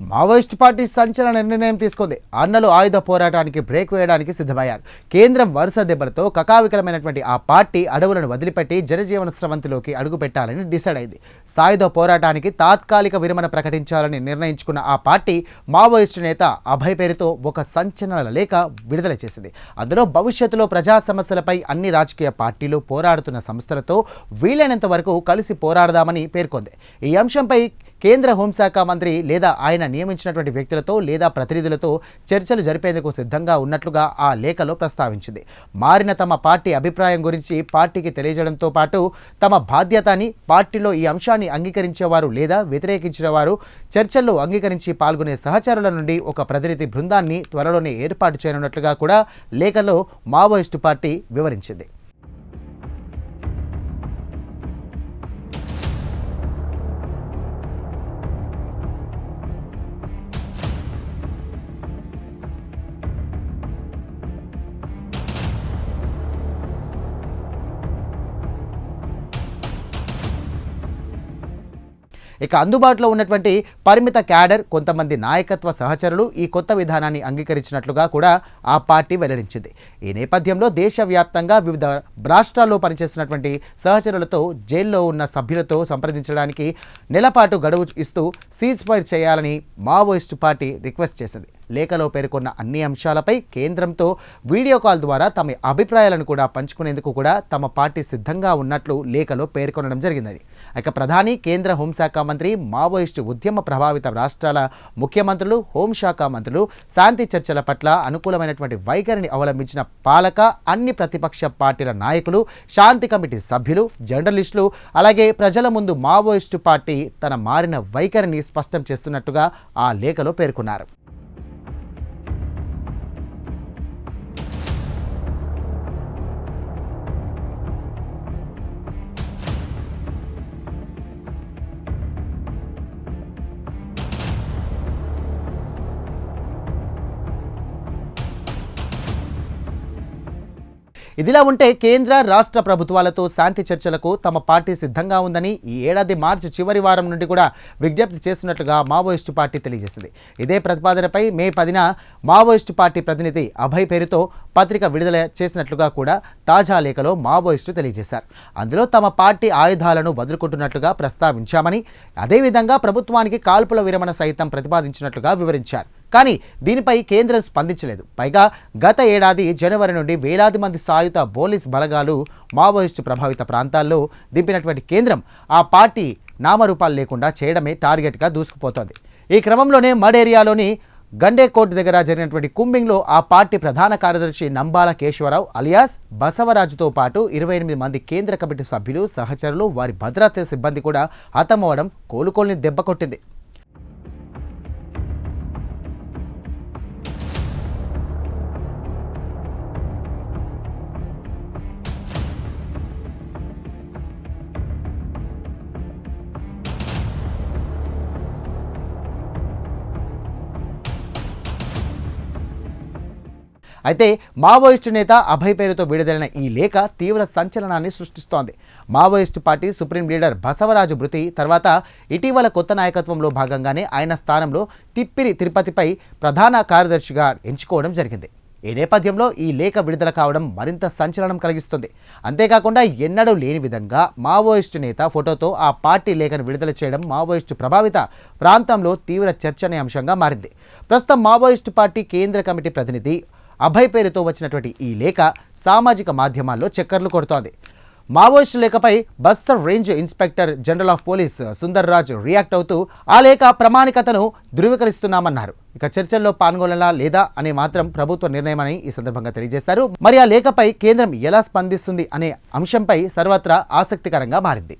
Maoist party సంచలన నిర్ణయం తీసుకుంది. అన్నలు ఆయుధ పోరాటానికి బ్రేక్ వేయడానికి సిద్ధమయ్యారు. కేంద్రం వరుస దెబ్బలతో కకావికలమైనటువంటి ఆ పార్టీ అడవులను వదిలిపెట్టి జనజీవన స్రవంతిలోకి అడుగుపెట్టాలని డిసైడ్ అయింది. సాయుధ పోరాటానికి తాత్కాలిక విరమణ ప్రకటించాలని నిర్ణయించుకున్న ఆ పార్టీ మావోయిస్టు నేత అభయ్ పేరుతో ఒక సంచలన లేఖ విడుదల చేసింది. అందులో భవిష్యత్తులో ప్రజా సమస్యలపై అన్ని రాజకీయ పార్టీలు పోరాడుతున్న సంస్థలతో వీలైనంత వరకు కలిసి పోరాడదామని పేర్కొంది. ఈ అంశంపై కేంద్ర హోంశాఖ మంత్రి లేదా ఆయన నియమించినటువంటి వ్యక్తులతో లేదా ప్రతినిధులతో చర్చలు జరిపేందుకు సిద్ధంగా ఉన్నట్లుగా ఆ లేఖలో ప్రస్తావించింది. మారిన తమ పార్టీ అభిప్రాయం గురించి పార్టీకి తెలియజేయడంతో పాటు తమ బాధ్యత అని పార్టీలో ఈ అంశాన్ని అంగీకరించేవారు లేదా వ్యతిరేకించిన వారు చర్చల్లో అంగీకరించి పాల్గొనే సహచరుల నుండి ఒక ప్రతినిధి బృందాన్ని త్వరలోనే ఏర్పాటు చేయనున్నట్లుగా కూడా లేఖలో మావోయిస్టు పార్టీ వివరించింది. ఇక అందుబాటులో ఉన్నటువంటి పరిమిత క్యాడర్ కొంతమంది నాయకత్వ సహచరులు ఈ కొత్త విధానాన్ని అంగీకరించినట్లుగా కూడా ఆ పార్టీ వెల్లడించింది. ఈ నేపథ్యంలో దేశవ్యాప్తంగా వివిధ రాష్ట్రాల్లో పనిచేస్తున్నటువంటి సహచరులతో జైల్లో ఉన్న సభ్యులతో సంప్రదించడానికి నెలపాటు గడువు ఇస్తూ సీజ్ ఫైర్ చేయాలని మావోయిస్టు పార్టీ రిక్వెస్ట్ చేసింది. లేఖలో పేర్కొన్న అన్ని అంశాలపై కేంద్రంతో వీడియో కాల్ ద్వారా తమ అభిప్రాయాలను కూడా పంచుకునేందుకు కూడా తమ పార్టీ సిద్ధంగా ఉన్నట్లు లేఖలో పేర్కొనడం జరిగింది ఇక ప్రధాని కేంద్ర హోంశాఖ మంత్రి మావోయిస్టు ఉద్యమ ప్రభావిత రాష్ట్రాల ముఖ్యమంత్రులు హోంశాఖ మంత్రులు శాంతి చర్చల పట్ల అనుకూలమైనటువంటి వైఖరిని అవలంబించిన పాలక అన్ని ప్రతిపక్ష పార్టీల నాయకులు శాంతి కమిటీ సభ్యులు జర్నలిస్టులు అలాగే ప్రజల ముందు మావోయిస్టు పార్టీ తన మారిన వైఖరిని స్పష్టం చేస్తున్నట్టుగా ఆ లేఖలో పేర్కొన్నారు. ఇదిలా ఉంటే కేంద్ర రాష్ట్ర ప్రభుత్వాలతో శాంతి చర్చలకు తమ పార్టీ సిద్ధంగా ఉందని ఈ ఏడాది మార్చి చివరి వారం నుండి కూడా విజ్ఞప్తి చేస్తున్నట్లుగా మావోయిస్టు పార్టీ తెలియజేసింది. ఇదే ప్రతిపాదనపై మే పదిన మావోయిస్టు పార్టీ ప్రతినిధి అభయ్ పేరుతో పత్రిక విడుదల చేసినట్లుగా కూడా తాజా లేఖలో మావోయిస్టు తెలియజేశారు. అందులో తమ పార్టీ ఆయుధాలను వదులుకుంటున్నట్లుగా ప్రస్తావించామని అదేవిధంగా ప్రభుత్వానికి కాల్పుల విరమణ సైతం ప్రతిపాదించినట్లుగా వివరించారు. కానీ దీనిపై కేంద్రం స్పందించలేదు. పైగా గత ఏడాది జనవరి నుండి వేలాది మంది సాయుధ పోలీస్ బలగాలు మావోయిస్టు ప్రభావిత ప్రాంతాల్లో దింపినటువంటి కేంద్రం ఆ పార్టీ నామరూపాలు లేకుండా చేయడమే టార్గెట్గా దూసుకుపోతోంది. ఈ క్రమంలోనే మడ్ ఏరియాలోని గండేకోట్ దగ్గర జరిగినటువంటి కుంబింగ్లో ఆ పార్టీ ప్రధాన కార్యదర్శి నంబాల కేశవరావు అలియాస్ బసవరాజుతో పాటు ఇరవై ఎనిమిది మంది కేంద్ర కమిటీ సభ్యులు సహచరులు వారి భద్రతా సిబ్బంది కూడా హతమవడం కోలుకోల్ని దెబ్బ కొట్టింది. అయితే మావోయిస్టు నేత అభయ్ పేరుతో విడుదలైన ఈ లేఖ తీవ్ర సంచలనాన్ని సృష్టిస్తోంది. Maoist party supreme leader Basavaraju మృతి తర్వాత ఇటీవల కొత్త నాయకత్వంలో భాగంగానే ఆయన స్థానంలో తిప్పిరి తిరుపతిపై ప్రధాన కార్యదర్శిగా ఎంచుకోవడం జరిగింది. ఈ నేపథ్యంలో ఈ లేఖ విడుదల కావడం మరింత సంచలనం కలిగిస్తుంది. అంతేకాకుండా ఎన్నడూ లేని విధంగా మావోయిస్టు నేత ఫోటోతో ఆ పార్టీ లేఖను విడుదల చేయడం మావోయిస్టు ప్రభావిత ప్రాంతంలో తీవ్ర చర్చనీయాంశంగా మారింది. ప్రస్తుతం మావోయిస్టు పార్టీ కేంద్ర కమిటీ ప్రతినిధి అభయ్ పేరుతో వచ్చినటువంటి ఈ లేఖ సామాజిక మాధ్యమాల్లో చక్కర్లు కొడుతోంది. Maoist లేఖపై Bastar range inspector general of police Sundar Raj react అవుతూ ఆ లేఖ ప్రామాణికతను ధృవీకరిస్తున్నామన్నారు. ఇక చర్చల్లో పాల్గొనలా లేదా అనే మాత్రం ప్రభుత్వ నిర్ణయమని ఈ సందర్భంగా తెలియజేశారు. మరి ఆ లేఖపై కేంద్రం ఎలా స్పందిస్తుంది అనే అంశంపై సర్వత్రా ఆసక్తికరంగా మారింది.